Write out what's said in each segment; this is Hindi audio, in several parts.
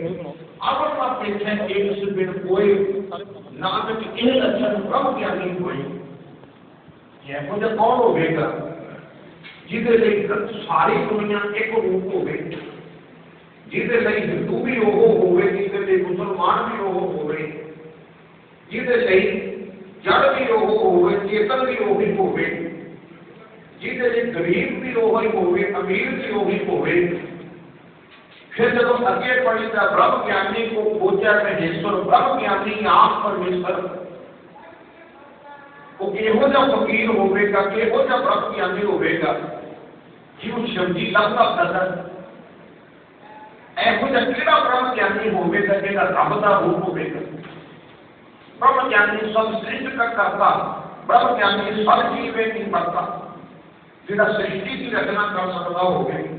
आवत अपेक्षा एक से बिन कोई नानक इन लक्षण ब्रह्म ज्ञानी कोई यह मुझे कौन होगा जिदे लिए सारी दुनिया एक रूप होवे जिदे लिए हिंदू भी ओह होवे जिदे लिए मुसलमान भी ओह होवे जिदे लिए जड़ भी ओह होवे चेतन भी ओह होवे जिदे लिए गरीब भी ओह होवे अमीर भी ओह होवे फिर जब हम आगे पढ़े तो ब्रह्म ज्ञानी को पूजा महेश्वर ब्रह्म ज्ञानी आप परमेश्वर वो केहो जा फकीर होगा केहो जा ब्रह्म ज्ञानी होवेगा। जीव शिवजी लंबा नज़र ऐहो जा केड़ा ब्रह्म ज्ञानी होगा जेड़ा रब का रूप होवेगा। ब्रह्म ज्ञानी सब सृष्ट का करता ब्रह्म ज्ञानी सब जीवे की मरता। जेड़ा सृष्टि की रचना कर सकता होवेगा।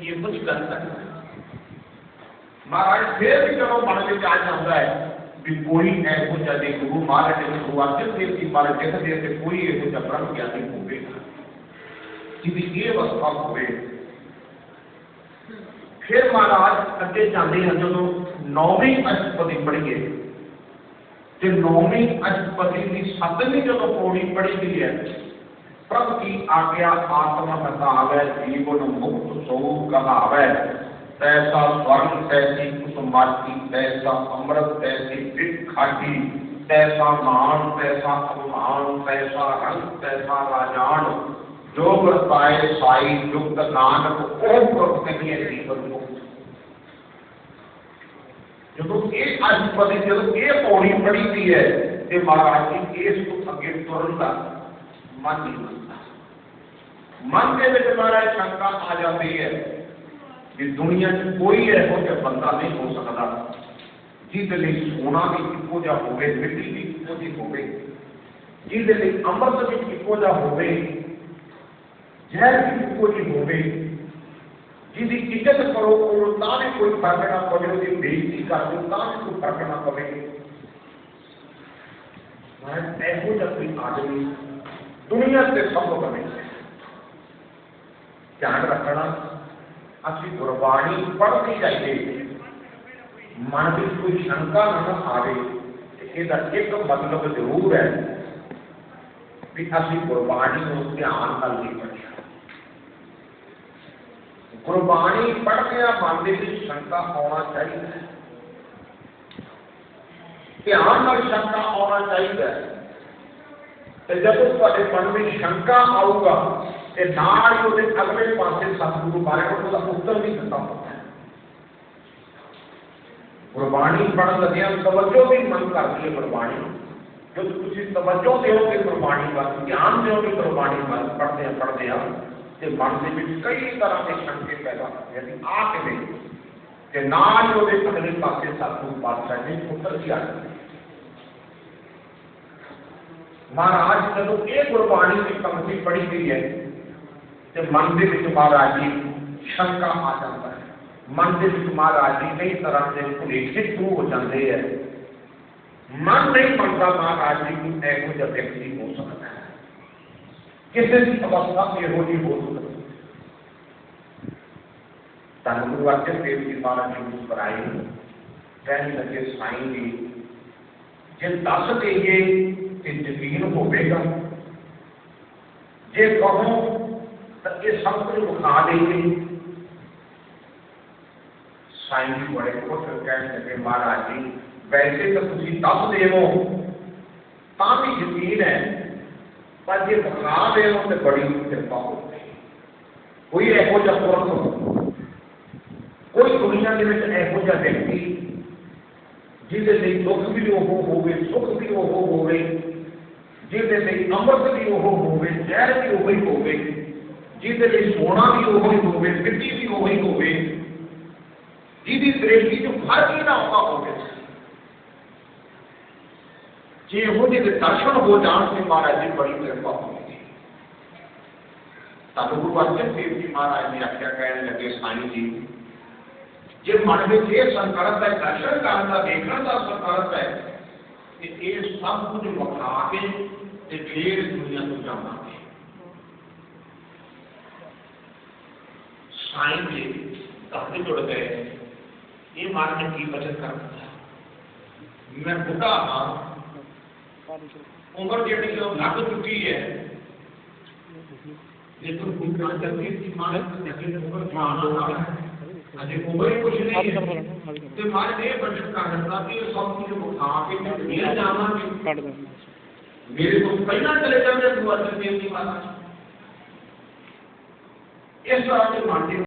ये कुछ कर सकते महाराज, फिर भी चलो मानने का आज होता है। भी कोई ऐसा जदि गुरु महाराज ने शुरुआत देव की महाराज जैसे जैसे कोई ऐसा ब्रह्म ज्ञानी होगा यदि ये अवस्था होवे फिर महाराज अगे जाते हैं, जो नौवीं अष्टपति पढ़िए तो नौवीं अष्टपति की सतवीं जो तो पौड़ी पढ़ी गई है प्रभु की आज्ञा आत्मा बतावे जीवन मुक्त सौ कहावे तैसा स्वर्ण, तैसी कुसुमाती तैसा अमृत, तैसी पिट खाटी, तैसा मान, तैसा अपमान, तैसा रंग, तैसा राजान। जो बताए साई, युक्त, नानक ओ प्रभु के लिए जीवन मुक्त। जो ये अष्टपदी जो ये पौड़ी पड़ी हुई है ये महाराज जी इस अगे तुरंत मन नहीं ਅੱਗੇ ਤੁਰਨ ਦਾ ਮਨ ਨਹੀਂ ਮੰਨਦਾ ਮਨ ਦੇ ਵਿੱਚ ਮਹਾਰਾਜ ਸ਼ੰਕਾ ਆ ਜਾਂਦੀ ਹੈ ਕਿ ਦੁਨੀਆ 'ਚ ਕੋਈ ਇਹੋ ਜਿਹਾ ਬੰਦਾ ਨਹੀਂ ਹੋ ਸਕਦਾ ਜਿਹਦੇ ਲਈ ਸੋਨਾ ਵੀ ਇੱਕੋ ਜਿਹਾ ਹੋਵੇ ਮਿੱਟੀ ਵੀ ਇੱਕੋ ਜਿਹੀ ਹੋਵੇ ਜਿਹਦੇ ਲਈ ਅੰਮ੍ਰਿਤ ਵੀ ਇੱਕੋ ਜਿਹਾ ਹੋਵੇ ਜ਼ਹਿਰ ਵੀ ਇੱਕੋ ਜਿਹੀ ਹੋਵੇ ਜਿਹਦੀ ਇੱਜ਼ਤ ਕਰੋ ਉਹ ਤਾਂ ਵੀ ਕੋਈ ਫਰਕ ਨਾ ਪਵੇ ਉਹਦੀ ਬੇਇੱਜ਼ਤੀ ਕਰ ਦਿਓ ਤਾਂ ਵੀ ਕੋਈ ਫਰਕ ਨਾ ਪਵੇ ਮੈਂ ਇਹੋ ਜਿਹਾ ਕੋਈ ਆਦਮੀ ਦੁਨੀਆ ਤੇ ਸੰਭਵ ਨਹੀਂ ਹੈ ਧਿਆਨ ਰੱਖਣਾ ਅਸੀਂ ਗੁਰਬਾਣੀ ਪੜ੍ਹਨੀ ਚਾਹੀਏ ਮਨ ਵਿੱਚ ਕੋਈ ਸ਼ੰਕਾ ਨਾ ਆਵੇ ਤੇ ਇਹਦਾ ਇੱਕ ਮਤਲਬ ਜ਼ਰੂਰ ਹੈ ਵੀ ਅਸੀਂ ਗੁਰਬਾਣੀ ਨੂੰ ਧਿਆਨ ਨਾਲ ਨਹੀਂ ਪੜ੍ਹਿਆ ਗੁਰਬਾਣੀ ਪੜ੍ਹਦਿਆਂ ਮਨ ਦੇ ਵਿੱਚ ਸ਼ੰਕਾ ਆਉਣਾ ਚਾਹੀਦਾ ਹੈ ਧਿਆਨ ਨਾਲ ਸ਼ੰਕਾ ਆਉਣਾ ਚਾਹੀਦਾ ਹੈ ਤੇ ਜਦੋਂ ਤੁਹਾਡੇ ਮਨ ਵਿੱਚ ਸ਼ੰਕਾ ਆਊਗਾ ਤੇ ਨਾਲ ਹੀ ਉਹਦੇ ਅਗਲੇ ਪਾਸੇ ਸਤਿਗੁਰੂ ਬਾਰੇ ਉਹਦਾ ਉੱਤਰ ਵੀ ਦਿੱਤਾ ਹੁੰਦਾ ਹੈ ਗੁਰਬਾਣੀ ਪੜ੍ਹਨ ਲੱਗਿਆ ਤਵੱਜੋ ਵੀ ਮਨ ਕਰਦੀ ਹੈ ਗੁਰਬਾਣੀ ਜਦੋਂ ਤੁਸੀਂ ਤਵੱਜੋ ਦਿਓਗੇ ਗੁਰਬਾਣੀ ਵੱਲ ਧਿਆਨ ਦਿਓਗੇ ਗੁਰਬਾਣੀ ਵੱਲ ਪੜ੍ਹਦੇ ਆ ਪੜ੍ਹਦੇ ਆ ਤੇ ਮਨ ਦੇ ਵਿੱਚ ਕਈ ਤਰ੍ਹਾਂ ਦੇ ਸ਼ੰਕੇ ਪੈਦਾ ਹੁੰਦੇ ਨੇ ਆ ਕਿਵੇਂ ਤੇ ਨਾਲ ਹੀ ਉਹਦੇ ਅਗਲੇ ਪਾਸੇ ਸਤਿਗੁਰੂ ਪਾਤਸ਼ਾਹ ਜੀ ਉੱਤਰ ਵੀ ਆ ਜਾਂਦੇ महाराज, चलो, एक गुरबाणी की कमती पड़ी गई है कि मंदिर महाराज जी शंका आ जाता है। मंदिर महाराज जी कई तरह से पुरेखित शुरू हो जाते हैं। मन नहीं मानता महाराज जी की ऐसा व्यक्ति हो सकता है। किसी भी अवस्था में होली हो सकती धन गुरु अर्जन देव जी महाराज जी मुस्कुराए कहने लगे, साई जी, जिन दस के ये कि ज़मीन होगा जे कहो तो ये सब कुछ मुखा देंगे। साईं जी बड़े खुश कह लगे महाराज जी, वैसे तो तुम दस देवो ता भी यकीन है, पर जे मुखा दे तो बड़ी कृपा हो। कोई यहो पुरख कोई दुनिया के व्यक्ति जिसे दुख भी हो होवे, सुख भी हो होवे ਜਿਹਦੇ ਲਈ ਅੰਮ੍ਰਿਤ ਵੀ ਉਹ ਹੋਵੇ ਜ਼ਹਿਰ ਵੀ ਉਹ ਹੀ ਹੋਵੇ ਜਿਹਦੇ ਲਈ ਸੋਨਾ ਵੀ ਉਹ ਹੀ ਹੋਵੇ ਮਿੱਟੀ ਵੀ ਉਹ ਹੀ ਹੋਵੇ ਦ੍ਰਿਸ਼ਟੀ ਚ ਫਰਕ ਹੀ ਨਾ ਆਉਂਦਾ ਹੋਵੇ ਜੇ ਇਹੋ ਜਿਹੇ ਦੇ ਦਰਸ਼ਨ ਹੋ ਜਾਣ ਤੇ ਮਹਾਰਾਜ ਦੀ ਬੜੀ ਕਿਰਪਾ ਹੋਵੇਗੀ ਤਾਂ ਗੁਰੂ ਅਰਜਨ ਦੇਵ ਜੀ ਮਹਾਰਾਜ ਨੇ ਆਖਿਆ ਕਹਿਣ ਲੱਗੇ ਸਾਈਂ ਜੀ ਜੇ ਮਨ ਵਿੱਚ ਇਹ ਸੰਕਲਪ ਹੈ ਦਰਸ਼ਨ ਕਰਨ ਦਾ ਦੇਖਣ ਦਾ ਸੰਕਲਪ ਹੈ ਕਿ ਇਹ ਸਭ ਕੁਝ ਵਿਖਾ ਕੇ फिर दुनिया को जामाते साईं जे कपड़े जुड़ गए ये मार्केट की बचत कर मैं बुढ़ा हाँ उम्र जी लग चुकी है। लेकिन उम्र जल्दी की माँ उम्र अजय उम्र ही कुछ नहीं है। तो मारे ये बचत कर सकता कि सौ किलो खा के दुनिया जावा मेरे को तो पहला चलेगा मेरे को देव की। बात ऐसा आपके मानते